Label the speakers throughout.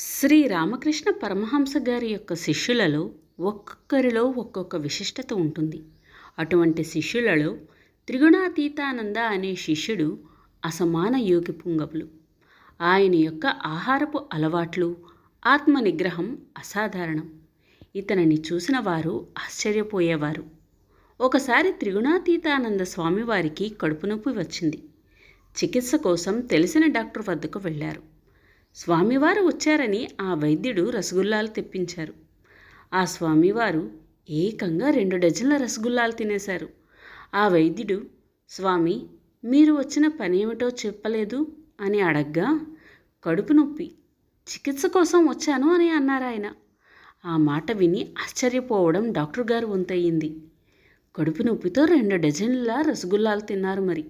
Speaker 1: శ్రీ రామకృష్ణ పరమహంస గారి యొక్క శిష్యులలో ఒక్కొక్కరిలో ఒక్కొక్క విశిష్టత ఉంటుంది. అటువంటి శిష్యులలో త్రిగుణాతీతానంద అనే శిష్యుడు అసమాన యోగి పుంగవులు. ఆయన యొక్క ఆహారపు అలవాట్లు ఆత్మ నిగ్రహం అసాధారణం. ఇతనిని చూసిన వారు ఆశ్చర్యపోయేవారు. ఒకసారి త్రిగుణాతీతానంద స్వామివారికి కడుపు నొప్పి వచ్చింది. చికిత్స కోసం తెలిసిన డాక్టర్ వద్దకు వెళ్ళారు. స్వామివారు వచ్చారని ఆ వైద్యుడు రసగుల్లాలు తెప్పించారు. ఆ స్వామివారు ఏకంగా రెండు డజన్ల రసగుల్లాలు తినేశారు. ఆ వైద్యుడు స్వామి మీరు వచ్చిన పనేమిటో చెప్పలేదు? అని అడగ్గా కడుపు నొప్పి చికిత్స కోసం వచ్చాను అని అన్నారు ఆయన. ఆ మాట విని ఆశ్చర్యపోవడం డాక్టర్ గారు వంతయింది. కడుపు నొప్పితో రెండు డజన్ల రసగుల్లాలు తిన్నారు మరి.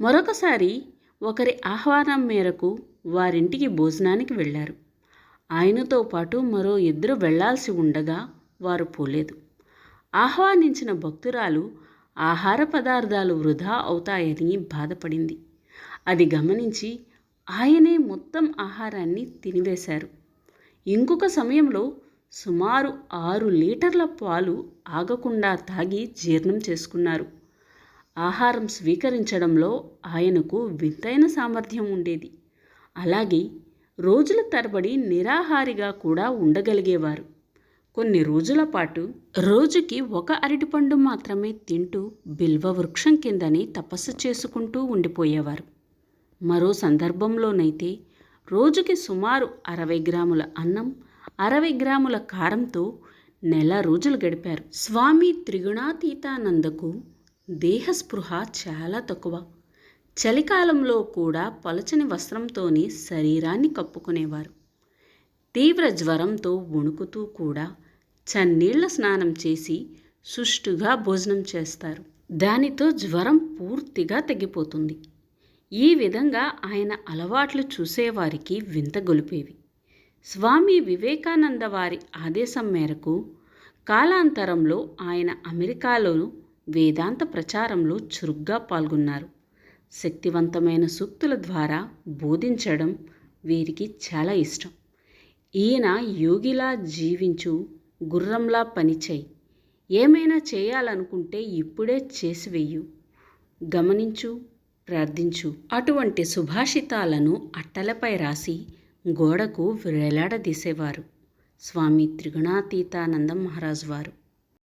Speaker 1: మరొకసారి ఒకరి ఆహ్వానం మేరకు వారింటికి భోజనానికి వెళ్ళారు. ఆయనతో పాటు మరో ఇద్దరు వెళ్ళాల్సి ఉండగా వారు పోలేదు. ఆహ్వానించిన భక్తురాలు ఆహార పదార్థాలు వృధా అవుతాయని బాధపడింది. అది గమనించి ఆయనే మొత్తం ఆహారాన్ని తినివేశారు. ఇంకొక సమయంలో సుమారు ఆరు లీటర్ల పాలు ఆగకుండా తాగి జీర్ణం చేసుకున్నారు. ఆహారం స్వీకరించడంలో ఆయనకు వింతైన సామర్థ్యం ఉండేది. అలాగే రోజుల తరబడి నిరాహారిగా కూడా ఉండగలిగేవారు. కొన్ని రోజుల పాటు రోజుకి ఒక అరటిపండు మాత్రమే తింటూ బిల్వ వృక్షం కిందని తపస్సు చేసుకుంటూ ఉండిపోయేవారు. మరో సందర్భంలోనైతే రోజుకి సుమారు అరవై గ్రాముల అన్నం అరవై గ్రాముల కారంతో నెల రోజులు గడిపారు. స్వామి త్రిగుణాతీతానందకు దేహస్పృహ చాలా తక్కువ. చలికాలంలో కూడా పలచని వస్త్రంతోనే శరీరాన్ని కప్పుకునేవారు. తీవ్ర జ్వరంతో వణుకుతూ కూడా చన్నీళ్ళ స్నానం చేసి సుష్టుగా భోజనం చేస్తారు. దానితో జ్వరం పూర్తిగా తగ్గిపోతుంది ఈ విధంగా ఆయన అలవాట్లు చూసేవారికి వింత గొలిపేవి. స్వామి వివేకానంద వారి ఆదేశం మేరకు కాలాంతరంలో ఆయన అమెరికాలోను వేదాంత ప్రచారంలో చురుగ్గా పాల్గొన్నారు. శక్తివంతమైన సూక్తుల ద్వారా బోధించడం వీరికి చాలా ఇష్టం. ఈయన యోగిలా జీవించు గుర్రంలా పనిచేయి. ఏమైనా చేయాలనుకుంటే ఇప్పుడే చేసివేయు గమనించు ప్రార్థించు. అటువంటి సుభాషితాలను అట్టలపై రాసి గోడకు వేలాడదీసేవారు. స్వామి త్రిగుణాతీతానంద మహారాజు వారు.